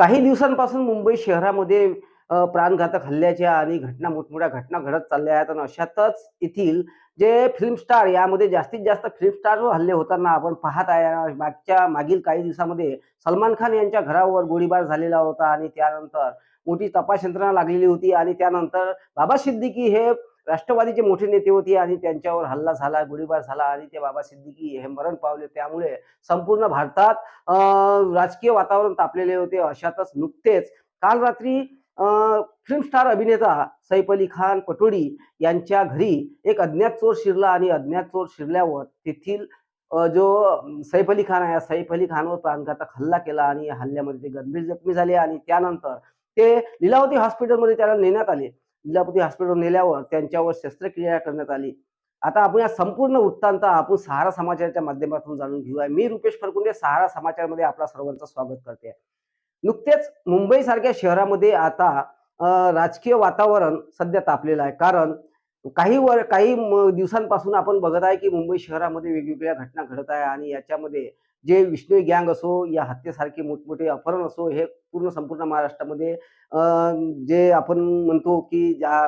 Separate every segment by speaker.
Speaker 1: काही दिवसांपासून मुंबई शहरामध्ये प्राणघातक हल्ल्याच्या आणि घटना मोठमोठ्या घटना घडत चालल्या आहेत. आणि अशातच येथील जे फिल्म स्टार यामध्ये जास्तीत जास्त फिल्म स्टारवर हल्ले होताना आपण पाहत आहे. मागच्या मागील काही दिवसामध्ये सलमान खान यांच्या घरावर गोळीबार झालेला होता. आणि त्यानंतर मोठी तपास यंत्रणा लागलेली होती. आणि त्यानंतर बाबा सिद्दीकी हे राष्ट्रवादीचे मोठे नेते होते आणि त्यांच्यावर हल्ला झाला गोळीबार झाला आणि ते बाबा सिद्दीकी हे मरण पावले. त्यामुळे संपूर्ण भारतात राजकीय वातावरण तापलेले होते. अशातच नुकतेच काल रात्री फिल्म स्टार अभिनेता सैफ अली खान पटोडी यांच्या घरी एक अज्ञात चोर शिरला आणि अज्ञात चोर शिरल्यावर तेथील जो सैफ अली खान आहे या सैफ अली खानवर प्राणघातक हल्ला केला आणि हल्ल्यामध्ये ते गंभीर जखमी झाले आणि त्यानंतर ते लीलावती हॉस्पिटलमध्ये त्याला नेण्यात आले. लीलावती हॉस्पिटल नेल्यावर त्यांच्यावर शस्त्रक्रिया करण्यात आली. आता आपण या संपूर्ण वृत्तांत आपण सहारा समाचाराच्या माध्यमातून जाणून घेऊया. मी रुपेश फरकुंडे सहारा समाचारमध्ये आपला सर्वांचं स्वागत करते. नुकतेच मुंबई सारख्या शहरामध्ये आता राजकीय वातावरण सध्या तापलेलं आहे. कारण काही वर काही दिवसांपासून आपण बघत आहे की मुंबई शहरामध्ये वेगवेगळ्या घटना घडत आहे आणि याच्यामध्ये जे विष्णू गँग असो या हत्येसारखे मोठमोठे अपहरण असो हे पूर्ण संपूर्ण महाराष्ट्रामध्ये जे आपण म्हणतो की ज्या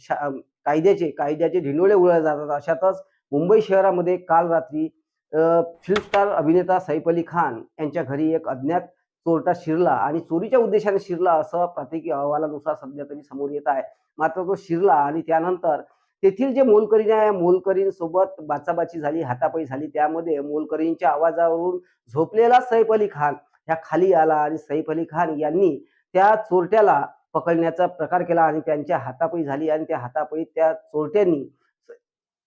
Speaker 1: शा- कायद्याचे कायद्याचे ढिंडोळे उडले जातात अशातच मुंबई शहरामध्ये काल रात्री फिल्मस्टार अभिनेता सैफ अली खान यांच्या घरी एक अज्ञात चोरटा शिरला आणि चोरीच्या उद्देशाने शिरला असं प्राथमिक अहवालानुसार सध्या तरी समोर येत आहे. मात्र तो शिरला आणि त्यानंतर तेथील जे मोलकरीण आहे मोलकरीणसोबत बाचाबाची झाली हातापाई झाली त्यामध्ये मोलकरीणच्या आवाजावरून झोपलेला सैफ अली खान ह्या खाली आला आणि सैफ अली खान यांनी त्या चोरट्याला पकडण्याचा प्रकार केला आणि त्यांच्या हातापाई झाली आणि त्या हातापाई त्या चोरट्यांनी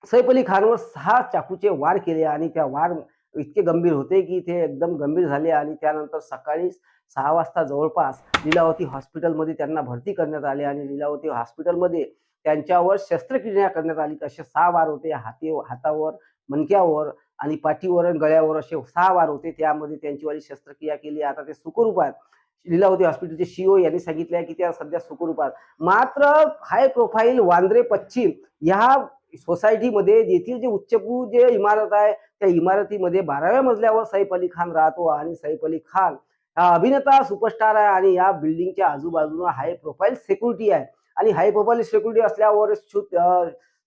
Speaker 1: सैफ अली खानवर सहा चाकूचे वार केले आणि त्या वार इतके गंभीर होते की ते एकदम गंभीर झाले आणि त्यानंतर सकाळी सहा वाजता जवळपास लीलावती हॉस्पिटलमध्ये त्यांना भरती करण्यात आले आणि लीलावती हॉस्पिटलमध्ये त्यांच्यावर शस्त्रक्रिया करण्यात आली. असे सहा वार होते. हाती हातावर मणक्यावर आणि पाठीवर आणि गळ्यावर असे सहा वार होते. त्यामध्ये त्यांची वाली शस्त्रक्रिया केली. आता ते सुखरूप आहेत. लीलावती हॉस्पिटलचे सीओ यांनी सांगितले आहे की त्या सध्या सुखरूप आहेत. मात्र हाय प्रोफाईल वांद्रे पश्चिम ह्या सोसायटीमध्ये येथील जे उच्चभू जे इमारत आहे त्या इमारतीमध्ये बाराव्या मजल्यावर सैफ अली खान राहतो आणि सैफ अली खान हा अभिनेता सुपरस्टार आहे आणि या बिल्डिंगच्या आजूबाजूला हाय प्रोफाईल सिक्युरिटी आहे. आणि हाय सिक्युरिटी असल्यावर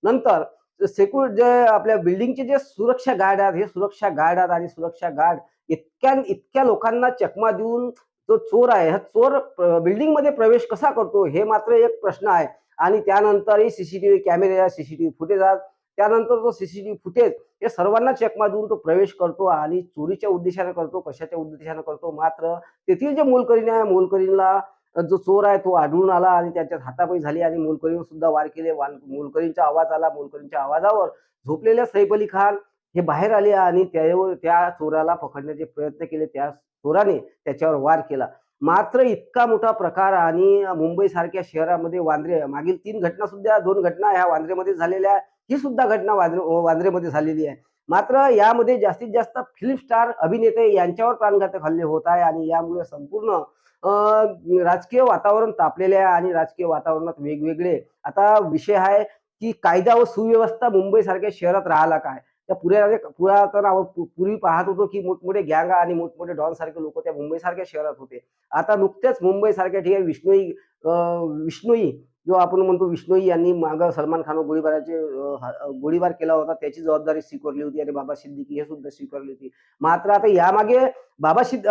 Speaker 1: नंतर सेक्युर जे आपल्या बिल्डिंगचे जे सुरक्षा गार्ड आहेत हे सुरक्षा गार्ड आहेत आणि सुरक्षा गार्ड इतक्या इतक्या लोकांना चकमा देऊन जो चोर आहे हा चोर बिल्डिंगमध्ये प्रवेश कसा करतो हे मात्र एक प्रश्न आहे. आणि त्यानंतरही सीसीटीव्ही कॅमेरे सीसीटीव्ही फुटेज आहेत. त्यानंतर तो सीसीटीव्ही फुटेज हे सर्वांना चकमा देऊन तो प्रवेश करतो आणि चोरीच्या उद्देशाने करतो कशाच्या उद्देशाने करतो मात्र तेथील जे मोलकरीण आहे मोलकरीणला जो चोर आहे तो आढळून आला आणि त्याच्यात हातापाई झाली आणि मोलकरीन सुद्धा वार केले. मोलकरींचा आवाज आला मोलकरींच्या आवाजावर झोपलेल्या सैफ अली खान हे बाहेर आले आणि त्यावर त्या चोराला पकडण्याचे प्रयत्न केले. त्या चोराने त्याच्यावर वार केला. मात्र इतका मोठा प्रकार आणि मुंबई सारख्या शहरामध्ये वांद्रे मागील तीन घटना सुद्धा दोन घटना ह्या वांद्रेमध्ये झालेल्या आहे. ही सुद्धा घटना वांद्रे वांद्रेमध्ये झालेली आहे. मात्र यामध्ये जास्तीत जास्त फिल्म स्टार अभिनेते यांच्यावर प्राणघातक हल्ले होत आहे आणि यामुळे संपूर्ण राजकीय वातावरण तापलेले आहे आणि राजकीय वातावरणात वेगवेगळे आता विषय आहे की कायदा व सुव्यवस्था मुंबई सारख्या शहरात राहिला काय? त्या पुऱ्या पुरातन आपण पूर्वी पाहत होतो की मोठमोठे गँगा आणि मोठमोठे डॉन सारखे लोक त्या मुंबई सारख्या शहरात होते. आता नुकतेच मुंबई सारख्या ठिकाणी विष्णोई विष्णोई जो आपण म्हणतो विष्णोई यांनी मागं सलमान खान गोळीबाराचे गोळीबार केला होता त्याची जबाबदारी स्वीकारली होती आणि बाबा सिद्दीकी हे सुद्धा स्वीकारली होती. मात्र आता यामागे बाबा सिद्ध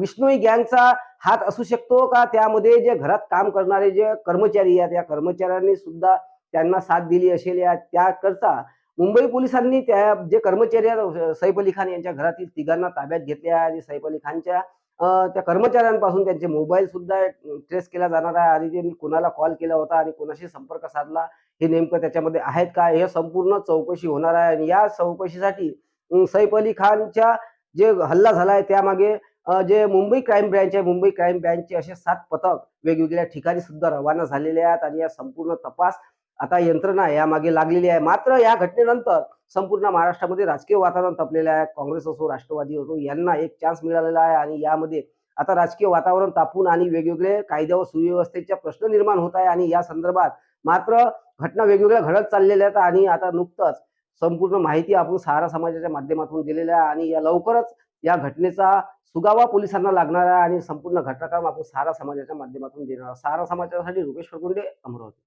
Speaker 1: विष्णोई गँगचा हात असू शकतो का? त्यामध्ये जे घरात काम करणारे जे कर्मचारी आहेत या कर्मचाऱ्यांनी सुद्धा त्यांना साथ दिली असेल या त्याकरता मुंबई पोलिसांनी त्या जे कर्मचारी आहेत सैफ अली खान यांच्या घरातील तिघांना ताब्यात घेतल्या आणि सैफ अली खानच्या त्या कर्मचाऱ्यांपासून त्यांचे मोबाईल सुद्धा ट्रेस केला जाणार आहे. आणि त्यांनी कोणाला कॉल केला होता आणि कोणाशी संपर्क साधला हे नेमकं त्याच्यामध्ये आहेत का? हे संपूर्ण चौकशी होणार आहे. आणि या चौकशीसाठी सैफ अली खानच्या जे हल्ला झाला आहे त्यामागे जे मुंबई क्राईम ब्रँच आहे मुंबई क्राईम ब्रँचचे असे सात पथक वेगवेगळ्या ठिकाणी सुद्धा रवाना झालेले आहेत. आणि या संपूर्ण तपास आता यंत्रणा यामागे लागलेली आहे. मात्र या घटनेनंतर संपूर्ण महाराष्ट्रामध्ये राजकीय वातावरण तपलेलं आहे. काँग्रेस असो राष्ट्रवादी असो यांना एक चान्स मिळालेला आहे आणि यामध्ये आता राजकीय वातावरण तापून आणि वेगवेगळे कायद्या व सुव्यवस्थेचे प्रश्न निर्माण होत आहे आणि या संदर्भात मात्र घटना वेगवेगळ्या घडत चाललेल्या आहेत आणि आता नुकतंच संपूर्ण माहिती आपण सहारा समाजाच्या माध्यमातून दिलेल्या आहे आणि या लवकरच या घटनेचा सुगावा पोलिसांना लागणार आहे आणि संपूर्ण घटनाक्रम आपण सहारा समाजाच्या माध्यमातून देणार सहारा समाजासाठी रुपेश फरगुंडे अमरावती.